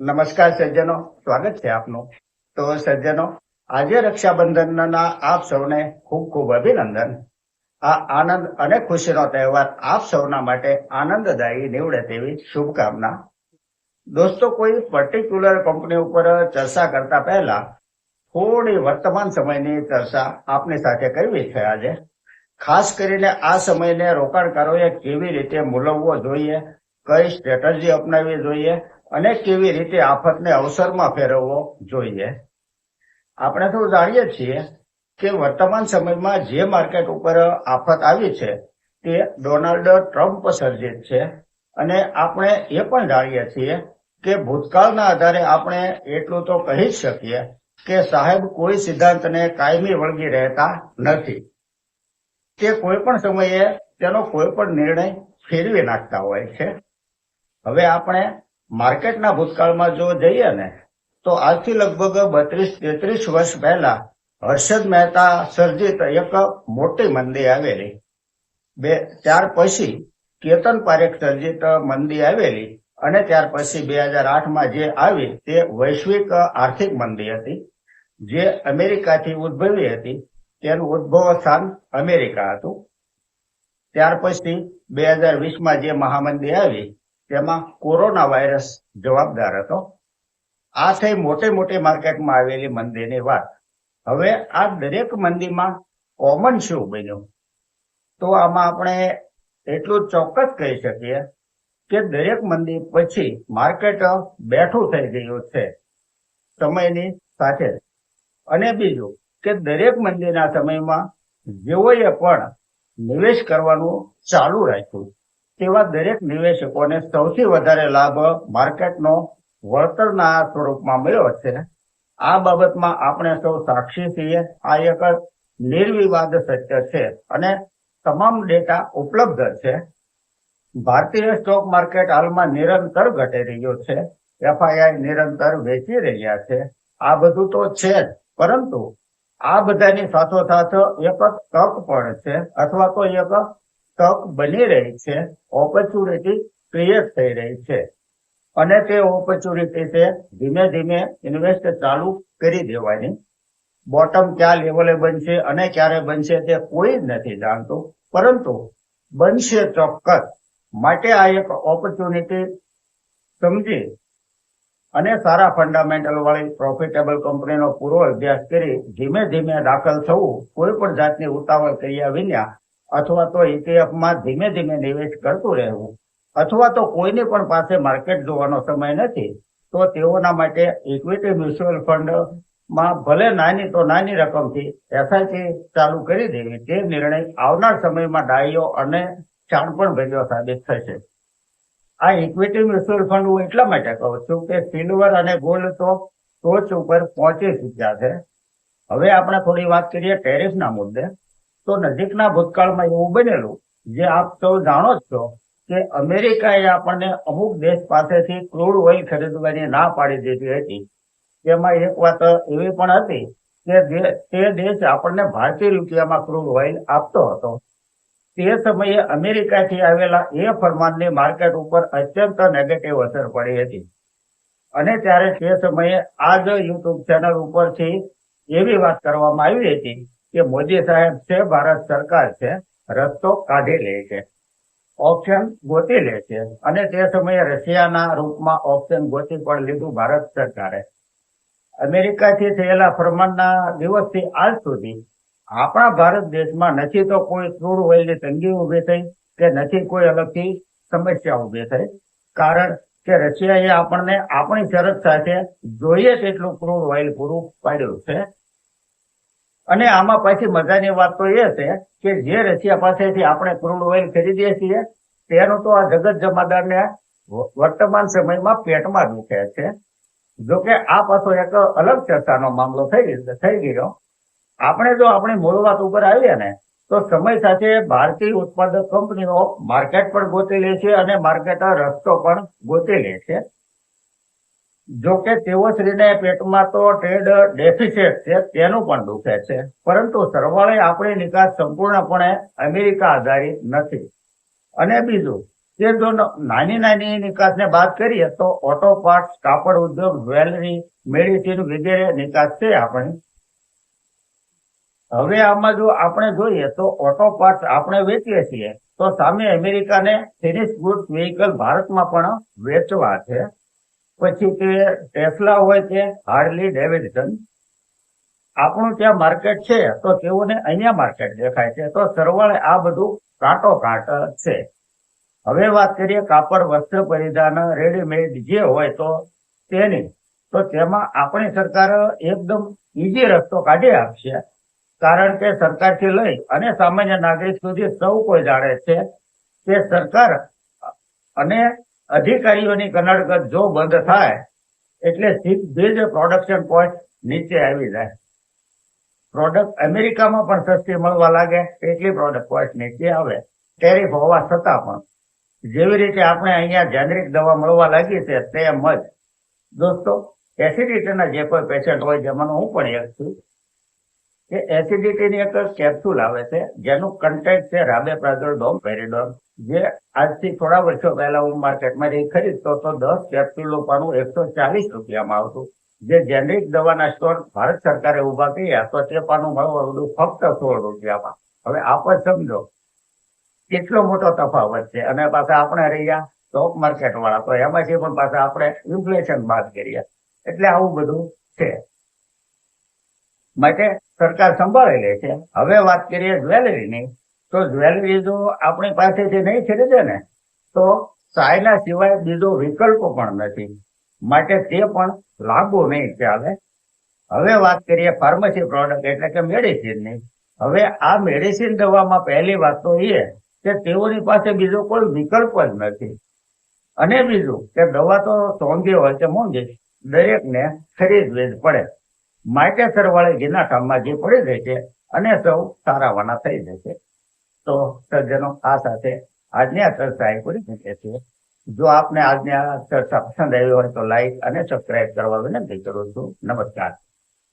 નમસ્કાર સજ્જનો, સ્વાગત છે આપનું. તો સજ્જનો, આજે રક્ષાબંધનના આપ સૌને ખૂબ ખૂબ અભિનંદન. આ આનંદ અને ખુશીનો તહેવાર આપ સૌના માટે આનંદદાયી નીવડે તેવી શુભકામના. દોસ્તો, કોઈ પર્ટિક્યુલર કંપની ઉપર ચર્ચા કરતા પહેલા થોડી વર્તમાન સમયની ચર્ચા આપની સાથે કરવી છે આજે. ખાસ કરીને આ સમયને રોકાણકારોએ કેવી રીતે મૂલવવો જોઈએ કઈ સ્ટ્રેટજી અપનાવવી જોઈએ અને કેવી રીતે આફતને અવસરમાં ફેરવવો જોઈએ? આપણે તો જાણીએ છીએ કે વર્તમાન સમયમાં જે માર્કેટ ઉપર આફત આવી છે, તે ડોનાલ્ડ ટ્રમ્પ સર્જિત છે. અને આપણે એ પણ જાણીએ છીએ કે ભૂતકાળના આધારે આપણે એટલું તો કહી જ શકીએ કે સાહેબ કોઈ સિદ્ધાંતને કાયમી વળગી રહેતા નથી. તે કોઈ પણ સમયે તેનો કોઈ પણ નિર્ણય ફેરવી નાખતા હોય છે. હવે આપણે માર્કેટના ભૂતકાળમાં જો જઈએ ને, તો આજથી લગભગ બત્રીસ, તેત્રીસ વર્ષ પહેલા હર્ષદ મહેતા સર્જિત એક મોટી મંદી આવેલી. બે, ત્યાર પછી કેતન પારેખ સર્જિત મંદી આવેલી અને ત્યાર પછી બે હજાર આઠમાં જે આવી તે વૈશ્વિક આર્થિક મંદી હતી, જે અમેરિકાથી ઉદ્ભવી હતી. તેનું ઉદ્ભવ સ્થાન અમેરિકા હતું. ત્યાર પછી બે હજાર વીસમાં જે મહામંદી આવી તેમાં કોરોના વાયરસ જવાબદાર હતો. આ થઈ મોટી મોટી માર્કેટમાં આવેલી મંદીની વાત. હવે આ દરેક મંદીમાં કોમન શું બન્યું? તો આમાં આપણે એટલું ચોક્કસ કહી શકીએ કે દરેક મંદી પછી માર્કેટ બેઠું થઈ ગયું છે. સમયની સાથે. અને બીજું કે દરેક મંદીના સમયમાં જેઓએ પણ નિવેશ કરવાનું ચાલુ રાખ્યું. તેવા દરેક નિવેશકોને સૌથી વધારે લાભ માર્કેટનો વળતરના સ્વરૂપમાં મળ્યો છે. આ બાબતમાં આપણે સૌ સાક્ષી છીએ. આ એક નિર્વિવાદ સત્ય છે અને તમામ ડેટા ઉપલબ્ધ છે. ભારતીય સ્ટોક માર્કેટ હાલમાં નિરંતર ઘટી રહ્યું છે. એફઆઈઆઈ નિરંતર વેચી રહ્યા છે. આ બધું તો છે જ, પરંતુ આ બધાની સાથોસાથ એક તક પણ છે, અથવા તો એક તક બની રહી છે ઓપોર્ચ્યુનિટી ક્રિએટ થઈ રહી છે. અને તે ઓપોર્ચ્યુનિટી છે ધીમે ધીમે ઇન્વેસ્ટ ચાલુ કરી દેવાની. બોટમ ક્યાં લેવલે બનશે અને ક્યારે બનશે તે કોઈ નથી જાણતું. પરંતુ બનશે ચોક્કસ. માટે આ એક ઓપોર્ચ્યુનિટી સમજી અને સારા ફંડામેન્ટલ વાળી પ્રોફિટેબલ કંપનીનો પૂરો અભ્યાસ કરી ધીમે ધીમે દાખલ થવું, કોઈ પણ જાતની ઉતાવળ કર્યા વિના અથવા તો ઇટીએફમાં ધીમે ધીમે નિવેશ કરતું રહેવું, અથવા તો કોઈની પણ પાસે માર્કેટ જોવાનો સમય નથી, તો તેઓના માટે ઇક્વિટી મ્યુચ્યુઅલ ફંડમાં ભલે નાની તો નાની રકમથી એસઆઈપી ચાલુ કરી દેવી તે નિર્ણય આવનાર સમયમાં ડાયો અને શાણપણ ભેગો સાબિત થશે. આ ઇક્વિટી મ્યુચ્યુઅલ ફંડ હું એટલા માટે કહું છું કે સિલ્વર અને ગોલ્ડ તો ટોચ ઉપર પહોંચી ચૂક્યા છે. હવે આપણે થોડી વાત કરીએ ટેરિફના મુદ્દે. તો નજીકના ભૂતકાળમાં એવું બનેલું, જે આપ સૌ જાણો છો કે અમેરિકાએ આપણને અમુક દેશ પાસેથી ક્રૂડ ઓઇલ ખરીદવાની ના પાડી દીધી હતી. તેમાં એક વાત એવી પણ હતી કે તે દેશ આપણને ભારતીય રૂપિયામાં ક્રૂડ ઓઇલ આપતો હતો. તે સમયે અમેરિકાથી આવેલા એ ફરમાનની માર્કેટ ઉપર અત્યંત નેગેટિવ અસર પડી હતી. અને ત્યારે તે સમયે આ જ યુટ્યુબ ચેનલ ઉપરથી એવી વાત કરવામાં આવી હતી કે મોદી સાહેબ છે, ભારત સરકાર છે, રસ્તો કાઢી લે છે ઓપ્શન ગોતી લે છે. અને તે સમયે રશિયાના રૂપમાં ઓપ્શન ગોતી પણ લીધું ભારત સરકારે. અમેરિકાથી થયેલા ફરમાનના દિવસથી આજ સુધી આપણા ભારત દેશમાં નથી તો કોઈ ક્રૂડ ઓઇલની તંગી ઊભી થઈ કે નથી કોઈ અલગથી સમસ્યા ઊભી થઈ. કારણ કે રશિયાએ આપણને આપણી શરત સાથે જોઈએ તેટલું ક્રૂડ ઓઇલ પૂરું પાડ્યું છે. અને આમાં પછી મજાની વાત તો એ છે કે જે રશિયા પાસેથી આપણે ક્રૂડ ઓઇલ ખરીદીએ છીએ, તેનું તો આ જગત જમાદારને વર્તમાન સમયમાં પેટમાં દુખે છે. જોકે આ પાછો એક અલગ ચર્ચાનો મામલો થઈ થઈ ગયો. આપણે જો આપણી મૂળ વાત ઉપર આવીએ ને, તો સમય સાથે ભારતીય ઉત્પાદક કંપનીઓ માર્કેટ પણ ગોતી લે છે અને માર્કેટ રસ્તો પણ ગોતી લે છે. જો કે તેઓ શ્રીને પેટમાં તો ટ્રેડ ડેફિસિટ છે, તેનું પણ દુખે છે. પરંતુ સરવાળે આપણી નિકાસ સંપૂર્ણપણે અમેરિકા આધારિત નથી. અને બીજું, કે જો નાની નાની નિકાસને બાદ કરીએ તો ઓટો પાર્ટ્સ, કાપડ ઉદ્યોગ, જ્વેલરી, મેડિસિન વગેરે નિકાસ છે આપણી. હવે આમાં જો આપણે જોઈએ તો ઓટો પાર્ટ્સ આપણે વેચીએ છીએ, તો સામે અમેરિકાને ફિનિશ ગુડ્સ વ્હીકલ ભારતમાં પણ વેચવા છે. પછી તે ટેસ્લા હોય કે હાર્લી ડેવિડસન. આપણું ત્યાં માર્કેટ છે, તો તેઓને અહીંયા માર્કેટ દેખાય છે. તો સરવાળે આ બધું કાંટો કાંટ છે. હવે વાત કરીએ કાપડ વસ્ત્ર પરિધાન રેડીમેડ જે હોય તો તેની. તો તેમાં આપણી સરકાર એકદમ ઈઝી રસ્તો કાઢી આપશે. કારણ કે સરકારથી લઈ અને સામાન્ય નાગરિક સુધી સૌ કોઈ જાણે છે કે સરકાર અને અધિકારીઓની કનડગત જો બંધ થાય, એટલે સીધી જ પ્રોડક્શન કોસ્ટ નીચે આવી જાય. પ્રોડક્ટ અમેરિકામાં પણ સસ્તી મળવા લાગે, એટલી પ્રોડક્ટ કોસ્ટ નીચે આવે. ટેરિફ હોવા છતાં પણ, જેવી રીતે આપણે અહીંયા જેનરિક દવા મળવા લાગી છે તેમ જ દોસ્તો એસિડિટીના જે કોઈ પેશન્ટ હોય જેમાંનો હું પણ એક છું કે એસિડિટીની એક કેપ્સ્યુલ આવે છે, જેનું કન્ટેન્ટ છે રાબેપ્રાઝોલ ડોમ પેરીડોન જે આજથી થોડા વર્ષો પહેલા હું માર્કેટમાં જઈ ખરીદતો તો દસ કેપ્સ્યુલનું પાનું એકસો ચાલીસ રૂપિયામાં આવતું. જે જેનરિક દવાના સ્ટોર ભારત સરકારે ઊભા કર્યા તો તે પાનું બધું ફક્ત સોળ રૂપિયામાં. હવે આપ સમજો, કેટલો મોટો તફાવત છે. અને પાછા આપણે રહ્યા સ્ટોક માર્કેટ વાળા, તો એમાંથી પણ પાછા આપણે ઇન્ફ્લેશન બાદ કરીએ. એટલે આવું બધું છે. માટે સરકાર સંભાળી લે છે. હવે વાત કરીએ જ્વેલરીની, તો જ્વેલરી જો આપણી પાસેથી નહીં ખરીદે ને, તો ચાઇના સિવાય બીજો વિકલ્પ પણ નથી. માટે તે પણ લાગુ નહીં ચાલે. હવે વાત કરીએ ફાર્મસી પ્રોડક્ટ એટલે કે મેડિસિનની. હવે આ મેડિસિન દવામાં પહેલી વાત તો એ કે તેઓની પાસે બીજો કોઈ વિકલ્પ જ નથી. અને બીજું કે દવા તો સોંગી હોય કે મોંઘી, દરેકને ખરીદવી જ પડે. માટે સરવાળે ઘીના ઠામમાં જે પડી જાય છે, અને સૌ સારાવાના થઈ જશે તો સજ્જનો, આ સાથે આજની આ ચર્ચા એ પૂરી કરીએ છે. જો આપને આજની આ ચર્ચા પસંદ આવી હોય તો લાઈક અને સબસ્ક્રાઈબ કરવા વિનંતી કરું છું. નમસ્કાર.